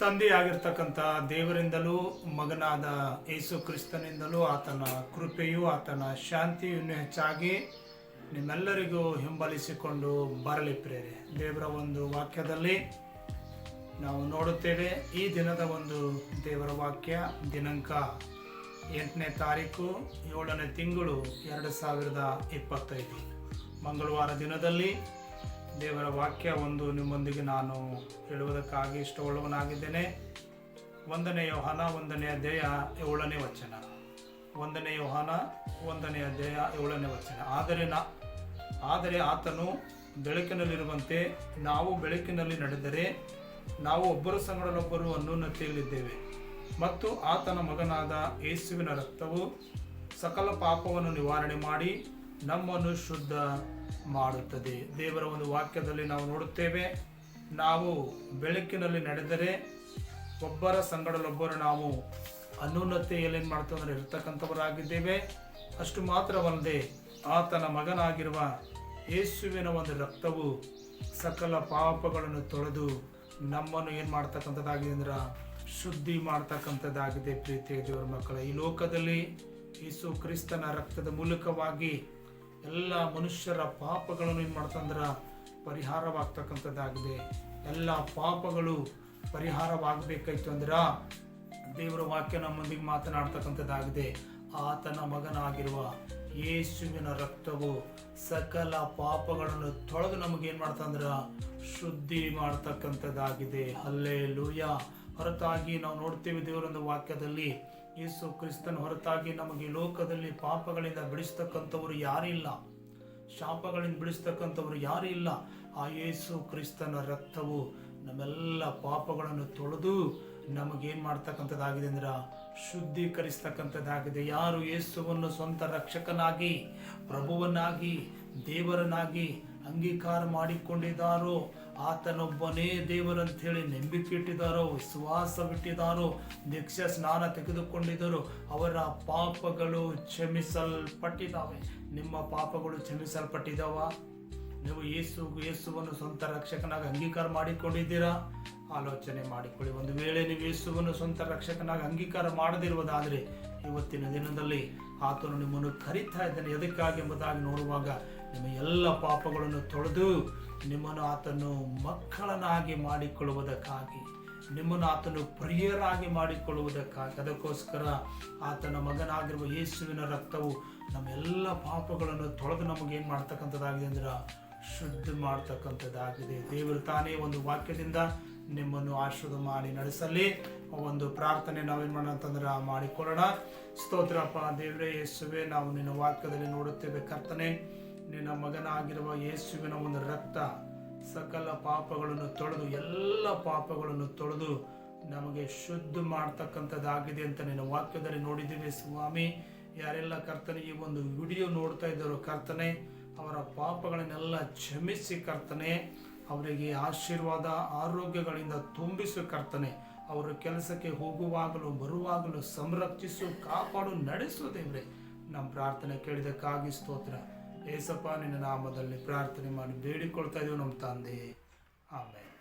ತಂದೆಯಾಗಿರ್ತಕ್ಕಂಥ ದೇವರಿಂದಲೂ ಮಗನಾದ ಯೇಸು ಕ್ರಿಸ್ತನಿಂದಲೂ ಆತನ ಕೃಪೆಯು, ಆತನ ಶಾಂತಿಯು ಹೆಚ್ಚಾಗಿ ನಿಮ್ಮೆಲ್ಲರಿಗೂ ಹಿಂಬಲಿಸಿಕೊಂಡು ಬರಲಿ ಪ್ರೇರೆ. ದೇವರ ಒಂದು ವಾಕ್ಯದಲ್ಲಿ ನಾವು ನೋಡುತ್ತೇವೆ, ಈ ದಿನದ ಒಂದು ದೇವರ ವಾಕ್ಯ ದಿನಾಂಕ ಎಂಟನೇ ತಾರೀಕು ಏಳನೇ ತಿಂಗಳು ಎರಡು ಸಾವಿರದ ಇಪ್ಪತ್ತೈದು. ಮಂಗಳವಾರ ದಿನದಲ್ಲಿ ದೇವರ ವಾಕ್ಯ ಒಂದು ನಿಮ್ಮೊಂದಿಗೆ ನಾನು ಹೇಳುವುದಕ್ಕಾಗಿ ಇಷ್ಟವುಳ್ಳವನಾಗಿದ್ದೇನೆ. ಒಂದನೇ ಯೋಹಾನ ಒಂದನೆಯ ಅಧ್ಯಾಯ, ಏಳನೇ ವಚನ. ಒಂದನೆಯ ಯೋಹಾನ ಒಂದನೆಯ ಅಧ್ಯಾಯ, ಏಳನೇ ವಚನ. ಆದರೆ ನಾ, ಆದರೆ ಆತನು ಬೆಳಕಿನಲ್ಲಿರುವಂತೆ ನಾವು ಬೆಳಕಿನಲ್ಲಿ ನಡೆದರೆ ನಾವು ಒಬ್ಬರ ಸಂಗಡಲೊಬ್ಬರು ನಟ್ಟಿಯಲ್ಲಿದ್ದೇವೆ ಮತ್ತು ಆತನ ಮಗನಾದ ಯೇಸುವಿನ ರಕ್ತವು ಸಕಲ ಪಾಪವನ್ನು ನಿವಾರಣೆ ಮಾಡಿ ನಮ್ಮನ್ನು ಶುದ್ಧ ಮಾಡುತ್ತದೆ. ದೇವರ ಒಂದು ವಾಕ್ಯದಲ್ಲಿ ನಾವು ನೋಡುತ್ತೇವೆ, ನಾವು ಬೆಳಕಿನಲ್ಲಿ ನಡೆದರೆ ಒಬ್ಬರ ಸಂಗಡಲೊಬ್ಬರು ನಾವು ಅನ್ಯೋನ್ಯತೆಯಲ್ಲಿ ಏನು ಮಾಡ್ತೇವೆ ಅಂದರೆ ಇರ್ತಕ್ಕಂಥವರಾಗಿದ್ದೇವೆ. ಅಷ್ಟು ಮಾತ್ರವಲ್ಲದೆ ಆತನ ಮಗನಾಗಿರುವ ಯೇಸುವಿನ ಒಂದು ರಕ್ತವು ಸಕಲ ಪಾಪಗಳನ್ನು ತೊಳೆದು ನಮ್ಮನ್ನು ಏನು ಮಾಡ್ತಕ್ಕಂಥದ್ದಾಗಿದೆ ಅಂದ್ರೆ ಶುದ್ಧಿ ಮಾಡ್ತಕ್ಕಂಥದ್ದಾಗಿದೆ ಪ್ರೀತಿಯ ದೇವರ ಮಕ್ಕಳ. ಈ ಲೋಕದಲ್ಲಿ ಯೇಸು ಕ್ರಿಸ್ತನ ರಕ್ತದ ಮೂಲಕವಾಗಿ ಎಲ್ಲ ಮನುಷ್ಯರ ಪಾಪಗಳನ್ನು ಏನು ಮಾಡ್ತಂದ್ರೆ ಪರಿಹಾರವಾಗ್ತಕ್ಕಂಥದ್ದಾಗಿದೆ. ಎಲ್ಲ ಪಾಪಗಳು ಪರಿಹಾರವಾಗಬೇಕಾಯ್ತು ಅಂದ್ರೆ ದೇವರ ವಾಕ್ಯ ನಮ್ಮೊಂದಿಗೆ ಮಾತನಾಡ್ತಕ್ಕಂಥದ್ದಾಗಿದೆ. ಆತನ ಮಗನಾಗಿರುವ ಯೇಸುವಿನ ರಕ್ತವು ಸಕಲ ಪಾಪಗಳನ್ನು ತೊಳೆದು ನಮಗೇನು ಮಾಡ್ತಂದ್ರೆ ಶುದ್ಧಿ ಮಾಡ್ತಕ್ಕಂಥದ್ದಾಗಿದೆ. ಹಲ್ಲೆ ಲೂಯ ಹೊರತಾಗಿ ನಾವು ನೋಡ್ತೇವೆ ದೇವರೊಂದು ವಾಕ್ಯದಲ್ಲಿ ಯೇಸು ಕ್ರಿಸ್ತನ ಹೊರತಾಗಿ ನಮಗೆ ಲೋಕದಲ್ಲಿ ಪಾಪಗಳಿಂದ ಬಿಡಿಸ್ತಕ್ಕಂಥವ್ರು ಯಾರಿಲ್ಲ ಶಾಪಗಳಿಂದ ಬಿಡಿಸ್ತಕ್ಕಂಥವ್ರು ಯಾರು ಇಲ್ಲ. ಆ ಯೇಸು ಕ್ರಿಸ್ತನ ರಕ್ತವು ನಮ್ಮೆಲ್ಲ ಪಾಪಗಳನ್ನು ತೊಳೆದು ನಮಗೇನು ಮಾಡ್ತಕ್ಕಂಥದ್ದಾಗಿದೆ ಅಂದ್ರೆ ಶುದ್ಧೀಕರಿಸ್ತಕ್ಕಂಥದ್ದಾಗಿದೆ. ಯಾರು ಯೇಸುವನ್ನು ಸ್ವಂತ ರಕ್ಷಕನಾಗಿ, ಪ್ರಭುವನ್ನಾಗಿ ದೇವರನಾಗಿ ಅಂಗೀಕಾರ ಮಾಡಿಕೊಂಡಿದ್ದಾರೋ, ಆತನೊಬ್ಬನೇ ದೇವರಂತ ಹೇಳಿ ನಂಬಿಕೆ ಇಟ್ಟಿದ್ದಾರೋ ವಿಶ್ವಾಸವಿಟ್ಟಿದ್ದಾರೋ, ದೀಕ್ಷಾ ಸ್ನಾನ ತೆಗೆದುಕೊಂಡಿದ್ದಾರೋ ಅವರ ಪಾಪಗಳು ಕ್ಷಮಿಸಲ್ಪಟ್ಟಿದ್ದಾವೆ. ನಿಮ್ಮ ಪಾಪಗಳು ಕ್ಷಮಿಸಲ್ಪಟ್ಟಿದ್ದಾವ? ನೀವು ಯೇಸು, ಯೇಸುವನ್ನು ಸ್ವಂತ ರಕ್ಷಕನಾಗಿ ಅಂಗೀಕಾರ ಮಾಡಿಕೊಂಡಿದ್ದೀರಾ? ಆಲೋಚನೆ ಮಾಡಿಕೊಳ್ಳಿ. ಒಂದು ವೇಳೆ ನೀವು ಯೇಸುವನ್ನು ಸ್ವಂತ ರಕ್ಷಕನಾಗಿ ಅಂಗೀಕಾರ ಮಾಡದಿರುವುದಾದರೆ, ಇವತ್ತಿನ ದಿನದಲ್ಲಿ ಆತನು ನಿಮ್ಮನ್ನು ಕರಿತಾ ಇದ್ದಾನೆ. ಎದಕ್ಕಾಗಿ ಎಂಬುದಾಗಿ ನೋಡುವಾಗ ನಿಮ್ಮ ಎಲ್ಲ ಪಾಪಗಳನ್ನು ತೊಳೆದು ನಿಮ್ಮನ್ನು ಆತನು ಮಕ್ಕಳನ್ನಾಗಿ ಮಾಡಿಕೊಳ್ಳುವುದಕ್ಕಾಗಿ, ನಿಮ್ಮನ್ನು ಆತನು ಪ್ರಿಯರಾಗಿ ಮಾಡಿಕೊಳ್ಳುವುದಕ್ಕಾಗಿ. ಅದಕ್ಕೋಸ್ಕರ ಆತನ ಮಗನಾಗಿರುವ ಯೇಸುವಿನ ರಕ್ತವು ನಮ್ಮೆಲ್ಲ ಪಾಪಗಳನ್ನು ತೊಳೆದು ನಮಗೇನು ಮಾಡ್ತಕ್ಕಂಥದ್ದಾಗಿದೆ ಅಂದ್ರೆ ಶುದ್ಧ ಮಾಡ್ತಕ್ಕಂಥದ್ದಾಗಿದೆ. ದೇವರು ತಾನೇ ಒಂದು ವಾಕ್ಯದಿಂದ ನಿಮ್ಮನ್ನು ಆಶ್ರದ ಮಾಡಿ ನಡೆಸಲಿ. ಒಂದು ಪ್ರಾರ್ಥನೆ ನಾವೇನು ಮಾಡೋಣ ಅಂತಂದ್ರೆ ಮಾಡಿಕೊಳ್ಳೋಣ. ಸ್ತೋತ್ರಪ್ಪ ದೇವರೇ, ಯೇಸುವೆ, ನಾವು ನಿನ್ನ ವಾಕ್ಯದಲ್ಲಿ ನೋಡುತ್ತೇವೆ ಕರ್ತನೆ. ನಿನ್ನ ಮಗನಾಗಿರುವ ಯೇಸುವಿನ ಒಂದು ರಕ್ತ ಸಕಲ ಪಾಪಗಳನ್ನು ತೊಳೆದು, ಎಲ್ಲ ಪಾಪಗಳನ್ನು ತೊಳೆದು ನಮಗೆ ಶುದ್ಧ ಮಾಡ್ತಕ್ಕಂಥದ್ದಾಗಿದೆ ಅಂತ ನಿನ್ನ ವಾಕ್ಯದಲ್ಲಿ ನೋಡಿದ್ದೀವಿ ಸ್ವಾಮಿ. ಯಾರೆಲ್ಲ ಕರ್ತನೆ, ಈ ಒಂದು ವಿಡಿಯೋ ನೋಡ್ತಾ ಇದ್ದಾರೋ ಕರ್ತನೆ, ಅವರ ಪಾಪಗಳನ್ನೆಲ್ಲ ಕ್ಷಮಿಸಿ ಕರ್ತನೆ. ಅವರಿಗೆ ಆಶೀರ್ವಾದ, ಆರೋಗ್ಯಗಳಿಂದ ತುಂಬಿಸು ಕರ್ತನೆ. ಅವರ ಕೆಲಸಕ್ಕೆ ಹೋಗುವಾಗಲೂ, ಬರುವಾಗಲೂ ಸಂರಕ್ಷಿಸು, ಕಾಪಾಡು, ನಡೆಸು ದೇವ್ರೆ. ನಮ್ಮ ಪ್ರಾರ್ಥನೆ ಕೇಳಿದಕ್ಕಾಗಿ ಸ್ತೋತ್ರ. ಏಸಪ್ಪ ನಿನ್ನ ನಾಮದಲ್ಲಿ ಪ್ರಾರ್ಥನೆ ಮಾಡಿ ಬೇಡಿಕೊಳ್ತಾ ಇದೀವಿ ನಮ್ಮ ತಂದೆ. ಆಮೇಲೆ